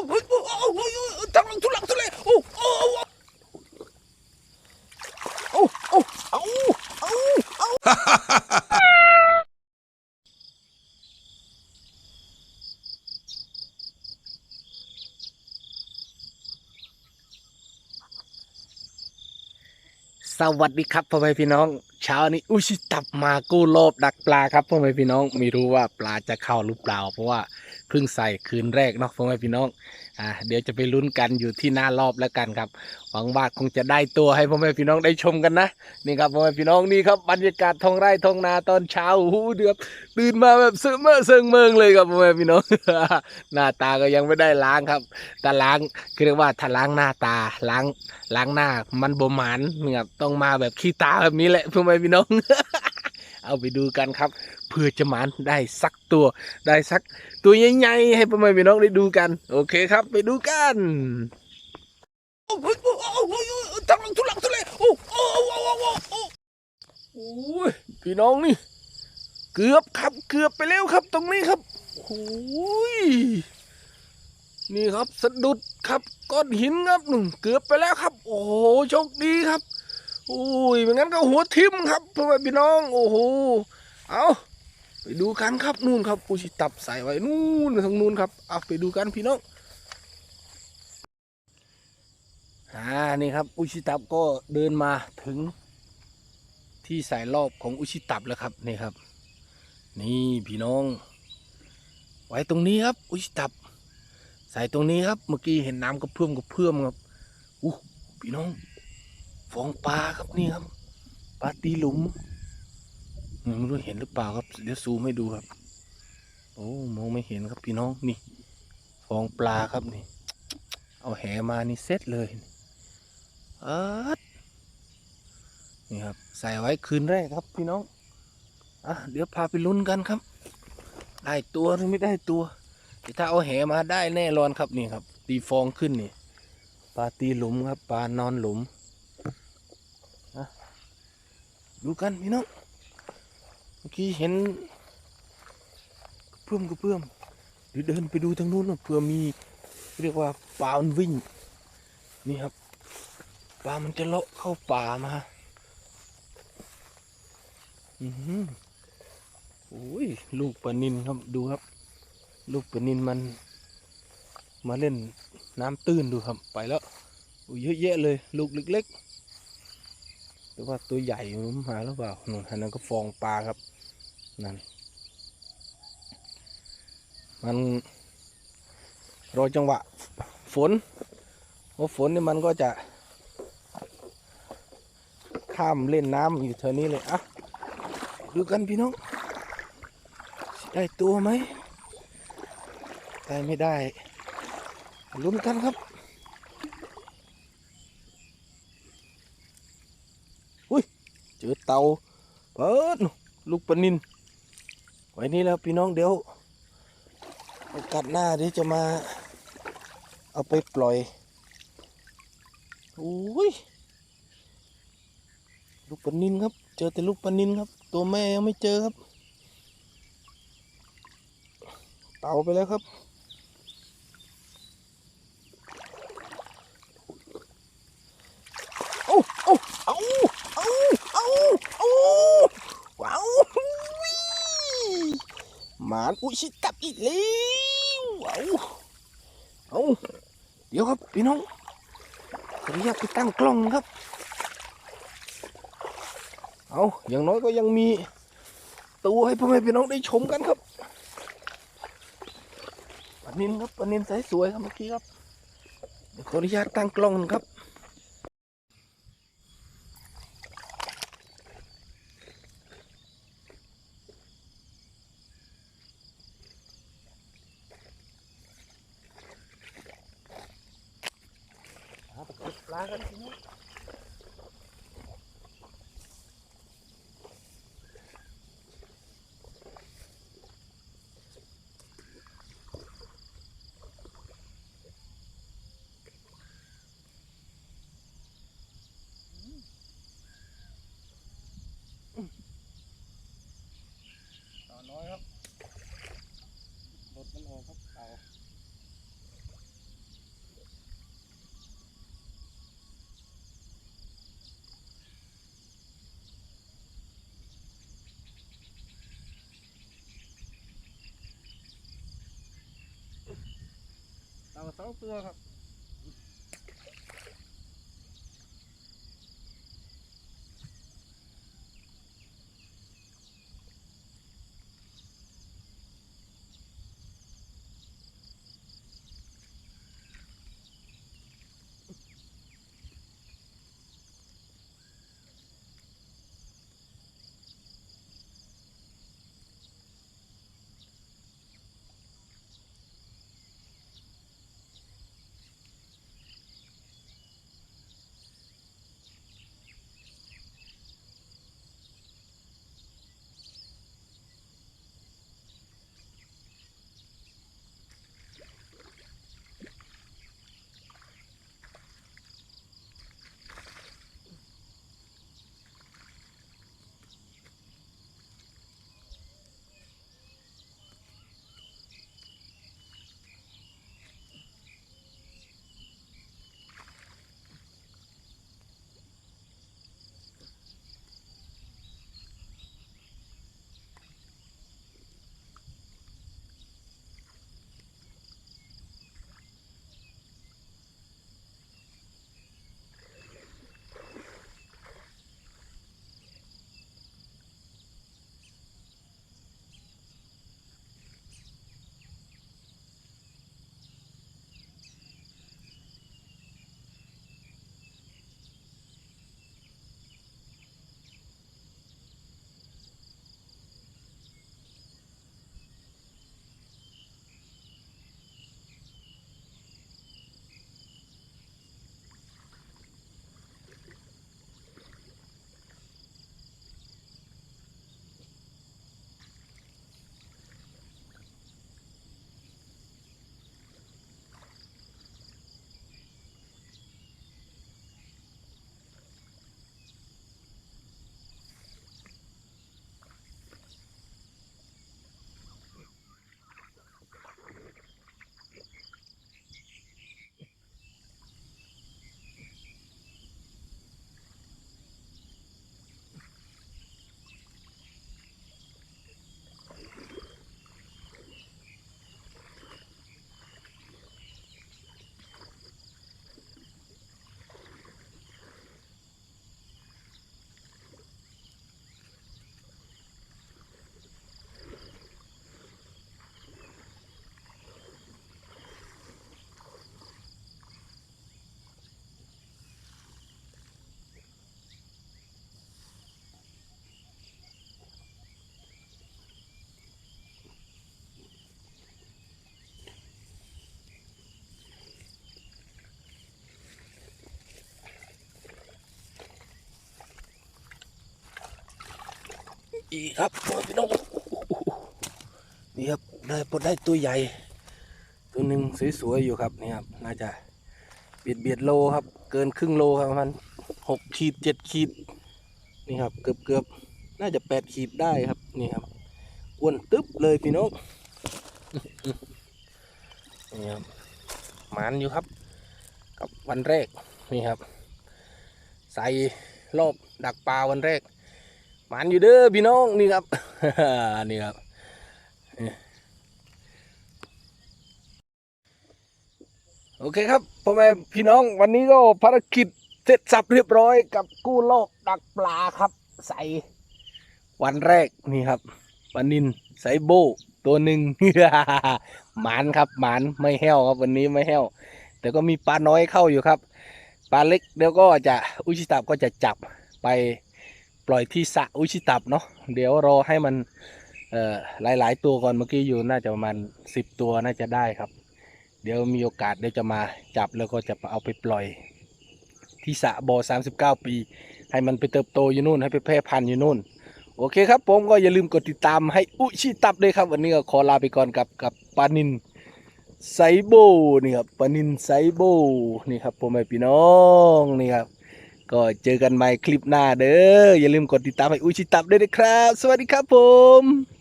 สวัสดีครับพ่อแม่พี่น้อง เช้านี้อุ้ยตับมากู้โลบดักปลาครับพ่อแม่พี่น้อง ไม่รู้ว่าปลาจะเข้าหรือเปล่า เพราะว่า เพิ่งใส่คืนแรกเนาะพ่อแม่พี่น้องอ่าเดี๋ยวจะไปลุ้นกันอยู่ที่หน้ารอบแล้วกันครับ หวังว่าคงจะได้ตัวให้พ่อแม่พี่น้องได้ชมกันนะนี่ครับพ่อแม่พี่น้องนี่ครับบรรยากาศท้องไร่ท้องนาตอนเช้าโอ้โหเดือบตื่นมาแบบเสื่อเมื่อเซิงเมืองเลยครับพ่อแม่พี่น้อง หน้าตาก็ยังไม่ได้ล้างครับแต่ล้างคือเรียกว่าถ้าล้างหน้าตาล้างล้างหน้ามันบ่หมานเนี่ยต้องมาแบบขี้ตาแบบนี้แหละพ่อแม่พี่น้อง เอาไปดูกันครับ เพื่อจะหมานได้สักตัว ได้สัก ตัวใหญ่ๆให้พ่อแม่พี่น้องได้ดูกัน โอเคครับ ไปดูกันโอ้ยโอ้ยโอ้ยโอ้ยโอ้ยทุลังทุลังทุเลโอ้โอ้โอ้โอ้โอ้โอ้ยพี่น้องนี่ เกือบครับเกือบไปแล้วครับ ตรงนี้ครับโอ้ยนี่ครับสะดุดครับก้อนหินครับหนึ่งเกือบไปแล้วครับ โอ้โหโชคดีครับโอ้ยไม่งั้นก็หัวทิ่มครับพ่อแม่พี่น้อง โอ้โหเอา ไปดูกันครับนู่นครับปูชิตับใส่ไว้นู่นทางนู่นครับเอาไปดูกันพี่น้องอ่านี่ครับอุชิตับก็เดินมาถึง ที่ใส่รอบของอุชิตับแล้วครับนี่ครับ นี่พี่น้อง ไว้ตรงนี้ครับ อุชิตับ ใส่ตรงนี้ครับ เมื่อกี้เห็นน้ำกระเพื่อมกระเพื่อมครับอู้พี่น้องฟองปลาครับนี่ครับปลาตีหลุม ไม่รู้เห็นหรือเปล่าครับ เดี๋ยวซูมให้ดูครับ โอ้มองไม่เห็นครับพี่น้องนี่ ฟองปลาครับนี่ เอาแหมานี่เซ็ตเลยเอิดนี่ครับ ใส่ไว้คืนแรกครับพี่น้อง อะเดี๋ยวพาไปลุ้นกันครับ ได้ตัวหรือไม่ได้ตัวถ้าเอาแหมาได้แน่นอนครับนี่ครับ ตีฟองขึ้นนี่ปลาตีหลุมครับปลานอนหลุมนะดูกันพี่น้อง เมื่อกี้เห็นกระเพื่อมกระเพื่อมเดี๋ยวเดินไปดูทางนู้นเผื่อมีเรียกว่าปลามันวิ่ง นี่ครับปลามันจะเลาะเข้าป่ามาอือหือโอ้ยลูกปลานินครับดูครับ ลูกปลานินมัน มาเล่นน้ำตื้นดูครับไปแล้วโอ้ยเยอะแยะเลย ลูกเล็ก ๆ แต่ว่าตัวใหญ่มันมาแล้วเปล่านู่นอันนั้นก็ฟองปลาครับนั่นมันรอจังหวะฝนเพราฝนนี่มันก็จะ ข้ามเล่นน้ำอยู่เท่านี้เลยอะดูกันพี่น้อง ได้ตัวไหมได้ไม่ได้ลุ้นกันครับ อุ้ย เจ อเตาเปิดลูกปนินไว้นี่แล้วพี่น้องเดี๋ยวโอกาสหน้าเดี๋ยวจะมาเอาไปปล่อยอุ้ยลูกปนินครับ เจอแต่ลูกปนินครับ ตัวแม่ยังไม่เจอครับ เต่าไปแล้วครับ เอาเอาเอาเอาเอาเอาว้าวหมาน อุยชิตับอีกแล้วเอาเอาเดี๋ยวครับพี่น้องขออนุญาตไปตั้งกล้องครับ เอาอย่างน้อยก็ยังมีตัวให้พ่อแม่พี่น้องได้ชมกันครับปลานินครับปลานินสายสวยครับเมื่อกี้ครับเดี๋ยวขออนุญาตตั้งกล้องครับ Ah, ¿sí? ตัวครับ อีกครับพี่น้องนี่ครับได้พอได้ตัวใหญ่ ตัวหนึ่งสวยๆอยู่ครับนี่ครับน่าจะเบียดเบียดโลครับ เกินครึ่งโลครับมันหกขีดเจ็ดขีดนี่ครับเกือบเกือบน่าจะแปดขีดได้ครับนี่ครับอ้วนตึ๊บเลยพี่น้องนี่ครับหมานอยู่ครับ กับวันแรกนี่ครับ ใส่รอบดักปลาวันแรก หมันอยู่เด้อพี่น้องนี่ครับ นี่ครับโอเคครับพ่อแม่พี่น้องวันนี้ก็ภารกิจเสร็จสับเรียบร้อยกับกู้โลกดักปลาครับ ใส่วันแรกนี่ครับปลานินใส่โบตัวหนึ่งหมานครับหมานไม่แห้วครับวันนี้ไม่แห้ว แต่ก็มีปลาน้อยเข้าอยู่ครับ ปลาเล็กเดี๋ยวก็จะอุชิตาบก็จะจับไป ล่อยที่สะอุชิตับเนาะเดี๋ยวรอให้มันเอ่อหลายๆตัวก่อนเมื่อกี้อยู่น่าจะประมาณสิบตัวน่าจะได้ครับ เดี๋ยวมีโอกาสเดี๋ยวจะมาจับแล้วก็จะเอาไปปล่อย ที่สะบ่อ39ปี ให้มันไปเติบโตอยู่นู่นให้ไปแพร่พันธุ์อยู่นู่น โอเคครับ ผมก็อย่าลืมกดติดตามให้อุชิตับด้วยครับ วันนี้ก็ขอลาไปก่อนกับกับปานินไซโบนี่ครับปานินไซโบนี่ครับผมแม่พี่น้องนี่ครับ ก็เจอกันใหม่คลิปหน้าเด้ออย่าลืมกดติดตามให้อุชิตับด้วยนะครับ สวัสดีครับผม